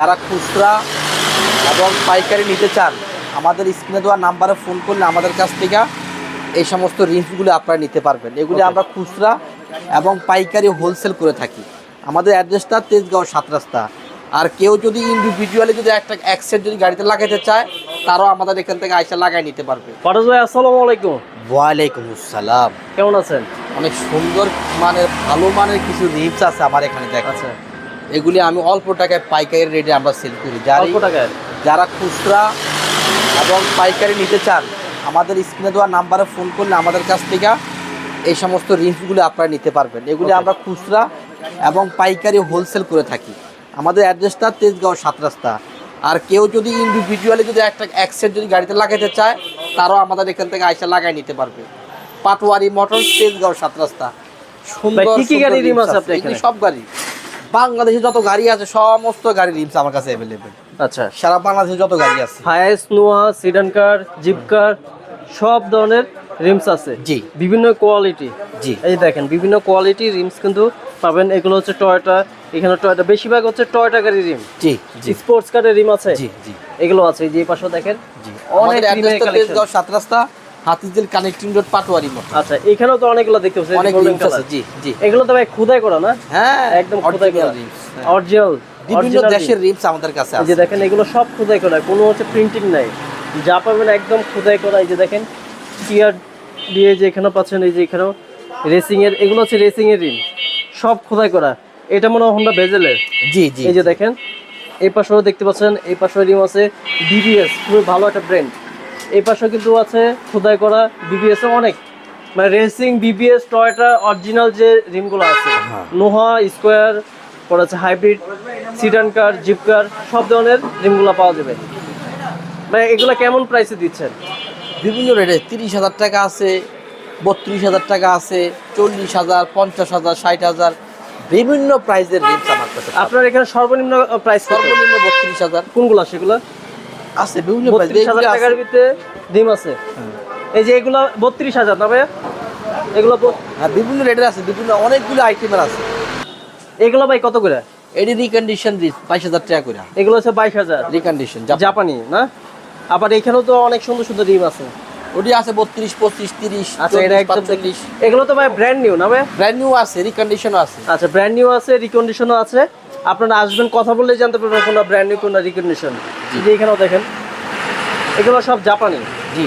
যারা খুচরা এবং পাইকারি নিতে চান আমাদের স্ক্রিনে দেওয়া নাম্বারে ফোন করলে আমাদের কাছ থেকে এই সমস্ত রিংসগুলো আপনারা নিতে পারবেন। এগুলি আমরা খুচরা এবং পাইকারি হোলসেল করে থাকি। আমাদের অ্যাড্রেসটা তেজগাঁও সাত রাস্তা। আর কেউ যদি ইন্ডিভিজুয়ালি যদি একটা এক সেট যদি গাড়িতে লাগাইতে চায় তারাও আমাদের এখান থেকে আইসা লাগাই নিতে পারবে। ফারাজ ভাই আসসালামু আলাইকুম। ওয়ালাইকুম আসসালাম। কেমন আছেন? অনেক সুন্দর মানের ভালো মানের কিছু রিপস আছে আমার এখানে দেখা আচ্ছা। এগুলি আমি অল্প টাকায় পাইকারি রেটে আমরা সেল করি। যারা অল্প টাকায়? যারা খুচরা এবং পাইকারি নিতে চান আমাদের স্ক্রিনে দেওয়া নাম্বারে ফোন করলে আমাদের কাছ থেকে এই সমস্ত রিংসগুলো আপনারা নিতে পারবেন। এগুলি আমরা খুচরা এবং পাইকারি হোলসেল করে থাকি। আমাদের অ্যাড্রেসটা তেজগাঁও সাত রাস্তা। আর কেউ যদি ইন্ডিভিজুয়ালি যদি একটা এক সেট যদি গাড়িতে লাগাইতে চায় তারাও আমাদের এখান থেকে আইসা লাগাই নিতে পারবে। পাটোয়ারি মোটর তেজগাঁও সাত রাস্তা। সুন্দর কি? সব গাড়ি বাংলাদেশে যত গাড়ি আছে সমস্ত গাড়ির রিমস আমার কাছে অ্যাভেলেবেল আচ্ছা। সারা বাংলাদেশে যত গাড়ি আছে। হায়াস নোয়া সিডান কার জিপ কার সব ধরনের রিমস আছে। জি। বিভিন্ন কোয়ালিটি জি। এই দেখেন বিভিন্ন কোয়ালিটি রিমস কিন্তু পাবেন। এগুলো হচ্ছে টয়টা এখানে টয়টা বেশিরভাগ হচ্ছে টয়টা গাড়ির রিম জি জি। স্পোর্টস কারের রিম আছে। জি জি। এগুলো আছে এই যে পাশে দেখেন। জি। অনেক সাত রাস্তা। হাতিঝিল কানেক্টিং রোড পাটোয়ারি মোড়। আচ্ছা এখানেও তো অনেকগুলো দেখতে পাচ্ছি অনেক রিমস আছে জি জি। এগুলো তো ভাই খুদাই করা না? হ্যাঁ একদম খোদাই করা। অরিজিনাল বিভিন্ন দেশের রিমস আমাদের কাছে এই যে দেখেন এগুলো সব খোদাই করা কোনো হচ্ছে প্রিন্টিং নাই। যা পাবেন একদম খোদাই করা এই যে দেখেন টিয়ার দিয়ে যে এখানে পাচ্ছেন এই যে এখানেও। রেসিং এর এগুলো হচ্ছে রেসিং এর রিম সব খোদাই করা। এটা মনে হয় হোন্ডা বেজেলের জি জি এই যে দেখেন এই পাশেও দেখতে পাচ্ছেন এই পাশেও রিম আছে বিবিএস খুবই ভালো একটা ব্র্যান্ড এই পাশেও কিন্তু আছে খোদাই করা বিবিএস অনেক। মানে রেসিং বিবিএস টয়টা অরিজিনাল যে রিমগুলো আছে হ্যাঁ। নোহা স্কোয়ার পরে আছে hybrid sedan car jeep car সব ধরনের রিমগুলো পাওয়া যাবে। মানে এগুলো কেমন প্রাইসে দিচ্ছেন? বিভিন্ন রেটে তিরিশ হাজার টাকা আছে বত্রিশ হাজার টাকা আছে চল্লিশ হাজার পঞ্চাশ হাজার ষাট হাজার বিভিন্ন প্রাইজের রিমস আমার কাছে। আপনার এখানে সর্বনিম্ন প্রাইস সর্বনিম্ন বত্রিশ হাজার। কোনগুলো সেগুলো আছে বিভিন্ন টাকার ভিতরে রিম আছে। এই যে এগুলো বত্রিশ হাজার না ভাইয়া? এগুলো হ্যাঁ বিভিন্ন রেটের আছে বিভিন্ন অনেকগুলো আইটেমের আছে। এগুলো ভাই কত করে? এডি রিকন্ডিশন বাইশ হাজার টাকা করে। এগুলো হচ্ছে বাইশ হাজার। রিকন্ডিশন জাপানি। না? আবার এখানেও তো অনেক সুন্দর সুন্দর ডিম আছে। ওটি আছে বত্রিশ পঁচিশ তিরিশ আচ্ছা এটা একদম চল্লিশ এগুলো তো ভাই ব্র্যান্ড নিউ না ভাই ব্র্যান্ড নিউ আছে রিকন্ডিশনও আছে। আচ্ছা ব্র্যান্ড নিউ আছে রিকন্ডিশনও আছে। আপনারা আসবেন কথা বললেই জানতে পারবেন কোনো ব্র্যান্ড নিউ কোনটা রিকন্ডিশন যে এখানেও দেখেন এগুলো সব জাপানি। জি।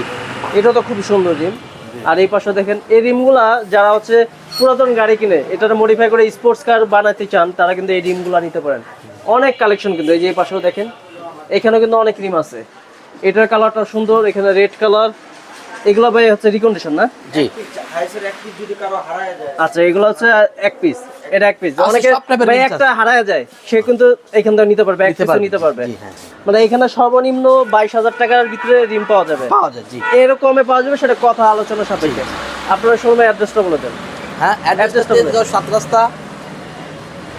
এটা তো খুব সুন্দর রিম। আর এই পাশে দেখেন এই রিমগুলা যারা হচ্ছে পুরাতন গাড়ি কিনে এটা মডিফাই করে স্পোর্টস কার বানাতে চান তারা কিন্তু এই রিমগুলো নিতে পারেন। অনেক কালেকশন কিন্তু এই যে এই পাশেও দেখেন এখানেও কিন্তু অনেক রিম আছে। এটার কালারটা সুন্দর এখানে রেড কালার এগুলো ভাই হচ্ছে রিকন্ডিশন না? জি। আচ্ছা এগুলো হচ্ছে এক পিস এটা এক পিস অনেকে ভাই একটা হারায় যায় সে কিন্তু এখান থেকে নিতে পারবে এক পারবে, নিতে পারবে। হ্যাঁ। মানে এখানে সর্বনিম্ন বাইশ হাজার টাকার ভিতরে রিম পাওয়া যাবে। পাওয়া যায় জি। এরকমে পাওয়া যাবে সেটা কথা আলোচনা সাপেক্ষে। আপনারা শোরুমের অ্যাড্রেসটা বলে দেন। হ্যাঁ অ্যাড্রেসটা। সাত রাস্তা।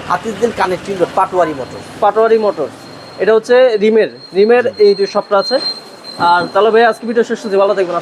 Hatirjheel connecting road Patwari motor Patwari motor এটা হচ্ছে রিমের। রিমের এই যে শপটা আছে। আর তাহলে ভাই আজকে ভিডিও শেষ হচ্ছে ভালো থাকবেন।